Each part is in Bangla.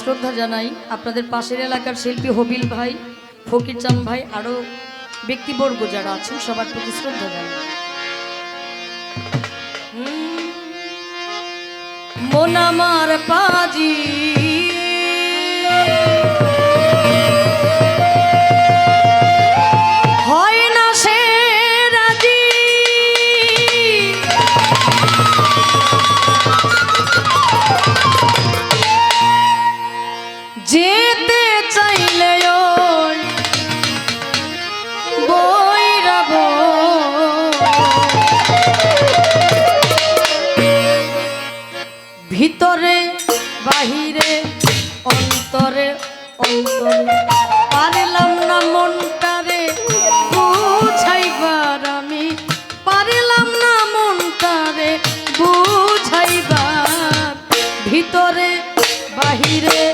শ্রদ্ধা জানাই। আপনাদের পাশের এলাকার শিল্পী হবিল ভাই, ফকির চান ভাই আরও ব্যক্তিবর্গ যারা আছেন, সবার প্রতি শ্রদ্ধা জানাই। মোনামার পাজি। it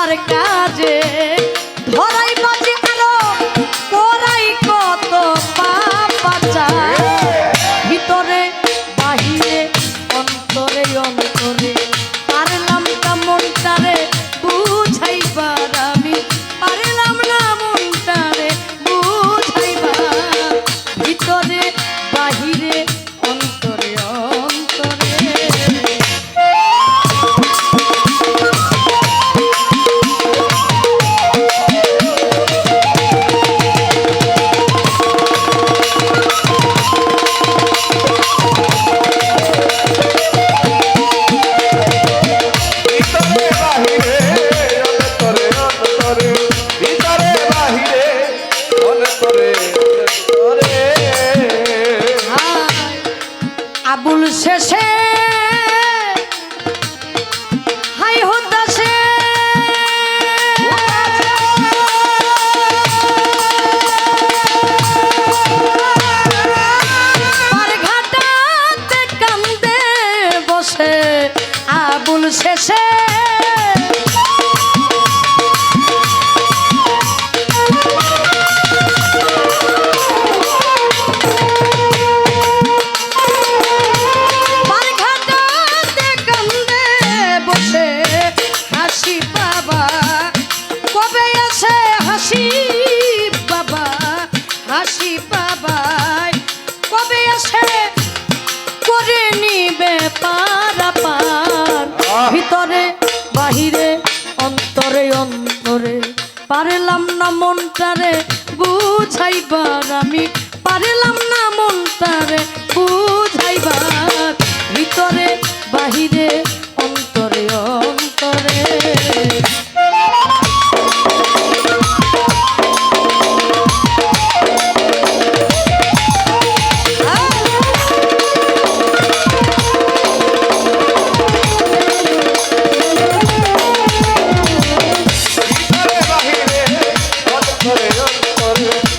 তার যে পারলাম না মনটারে বুঝাইবার আমি পারলাম না মনটারে বুঝাইবার ভিতরে বাহিরে অন্তরে অন্তরে। অন্তরে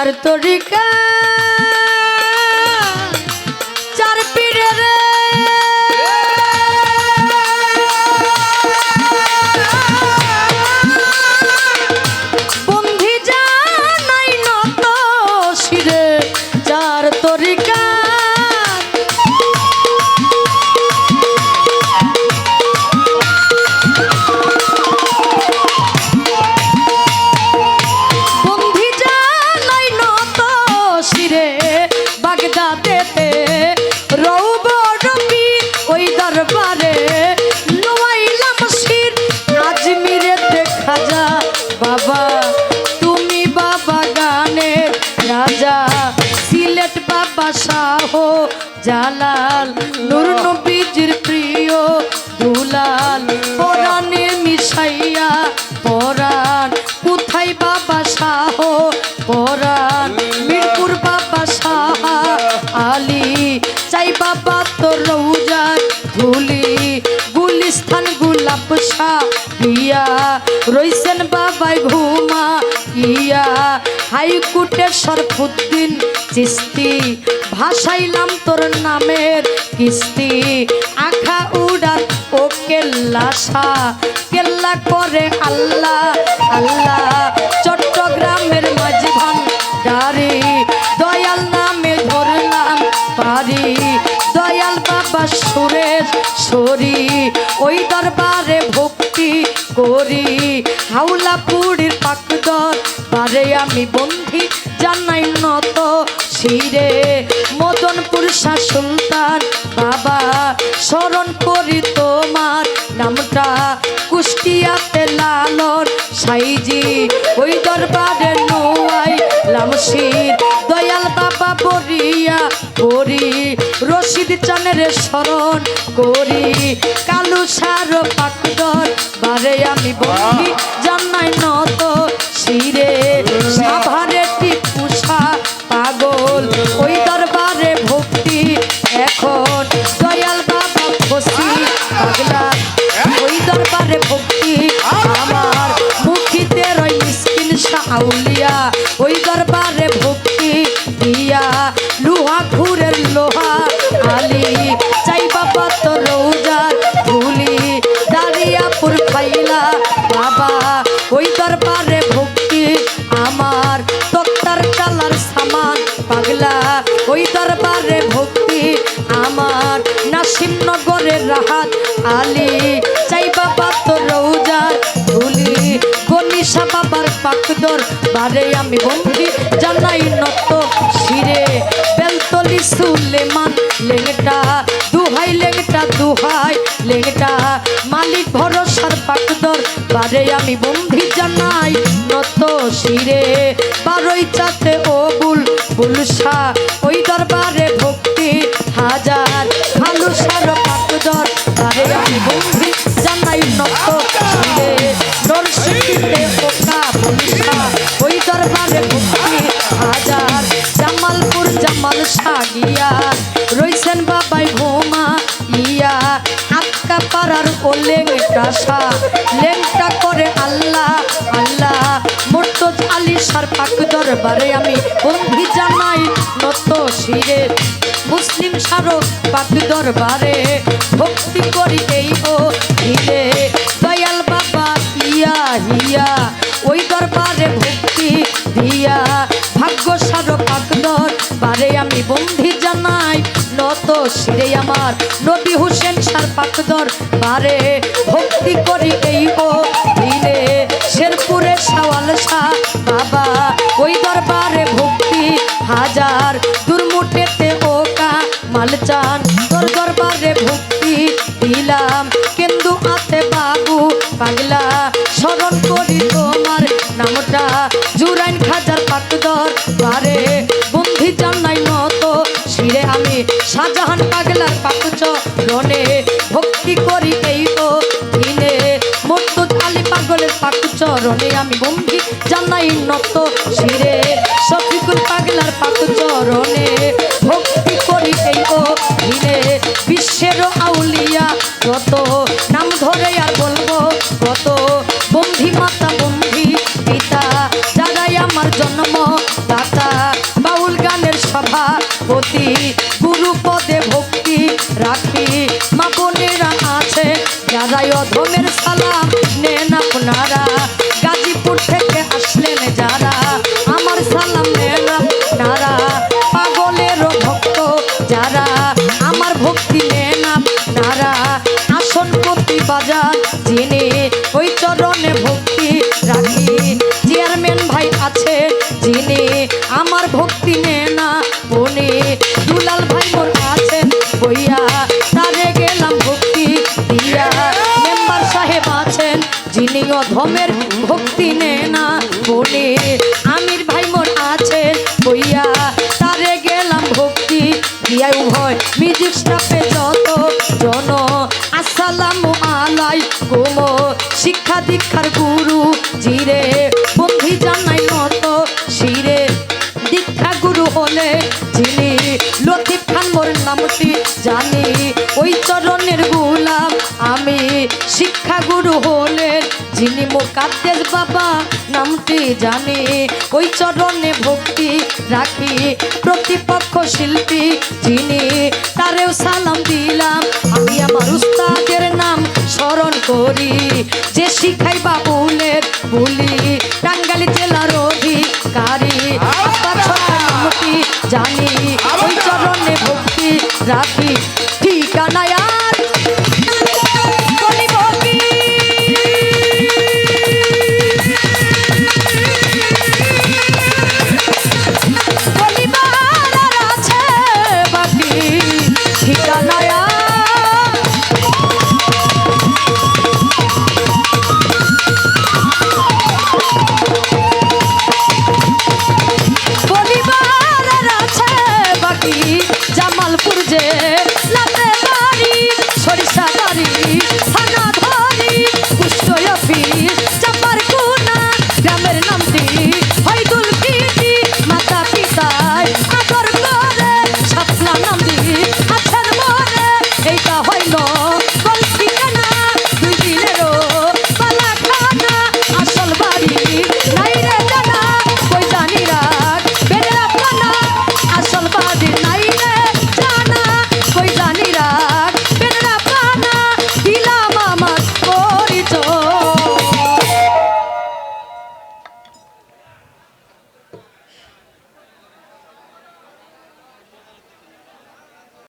চার তরিকা জালাল, নূর নবীজির প্রিয় দুলাল, পরাণে মিশাইয়া পরাণ। কোথায় বাবা শাহ? পরাণ। মিরপুর বাবা শাহ আলী। চাই বাবা তোর রৌজার ধুলি। গুলিস্থান গুলাব শাহ ইয়া রইছেন বাবাই ঘুমা ইয়া হাইকোর্টের সরফুদ্দিন চিস্তি। ভাসাইলাম তোর নামের কিস্তি। আখা উড়ার ও কেল্লা শাহ কেল্লা করে আল্লাহ আল্লাহ। চট্টগ্রামের মাঝভান ডারি দয়াল নামে ধরলাম পারি দয়াল বাবা সুরেশ সরি। ওই দরবারে ভক্তি করি। হাওলা পুরীর পাকদর বারে আমি বন্ধি জানাই নত শিরে। মদনপুর সুলতান বাবা স্মরণ করি তোমার নামটা। কুষ্টিয়াতে লালন সাইজি ওই দরবারে নোয়াই লামশির। দয়াল বাবা বরিয়া করি রশিদ চানের স্মরণ করি। কালু সার পাকদর বারে আমি বন্ধি জানাই নত রে সাভারে টিপুষা পাগল? ওই দরবারে ভক্তি এখন। দয়াল বাবা ফসি পাগলা। ওই দরবারে ভক্তি আমার। মুখিতে রয় মিসকিন শাউলিয়া ওই দরবারে ভক্তি দিয়া। লোহা খুরের লোহা আলি। চাই বাবা তো রৌ নাসিমনগরের রাহাত আলী। চাই বাবা তো রৌজার ধুলি। গনিশা বাবার পাকদর বারে আমি বন্ধি, জানাই নত শিরে। বেলতলি সুলেমান লেংটা, দুহাই লেংটা দুহাই লেংটা। মালিক ভরসার পাকদর বারে আমি বন্ধি, জানাই নত শিরে। বারোই চাতে ও বুল বুলসা আক্কা পাড়ার ও লেংটা সা। লেংটা করে আল্লাহ আল্লাহ। মুর্তজ আলী সার পাক দরবারে আমি বন্ধি জানাই নত শিরে। মুসলিম সারো পাক দরবারে ভক্তি করি এই ও হিলে দয়াল বাবা ইয়া হিয়া, ওই দরবারে ভক্তি দিয়া। ভাগ্য সারো পাকদর বারে আমি বন্ধি জানাই নত সিরে আমার। নবী হোসেন সার পাকদর বারে ভক্তি পাগলের পাকচরণে আমি বঙ্গি জানাই নত শিরে। শফিকুল পাগলার পাকচরণে চরণে করি যিনি ভক্তি নে না বনে আমির ভাই মোর আছে বইয়া, তারে গেলাম ভক্তি দিয়া উভয়। মিউজিক স্টাফে যত জন, আসসালামু আলাইকুম। শিক্ষা দীক্ষার গুরু জিরে, বন্ধি জানাই নত শিরে। দীক্ষা গুরু হলে যিনি লতিফ খান মোর নামটি জানি। ওই চরণের গুলাম আমি শিক্ষা গুরু হলেন যিনি মোকাদ্দেস বাবা নামটি জানি? ওই চরণে ভক্তি রাখি প্রতিপক্ষ শিল্পী যিনি। তারেও সালাম দিলাম আমি আমার উস্তাদের নাম স্মরণ করি। যে শিখাই বাবুলের বলি টাঙ্গালি জেলার অধিকারী। নামটি জানি।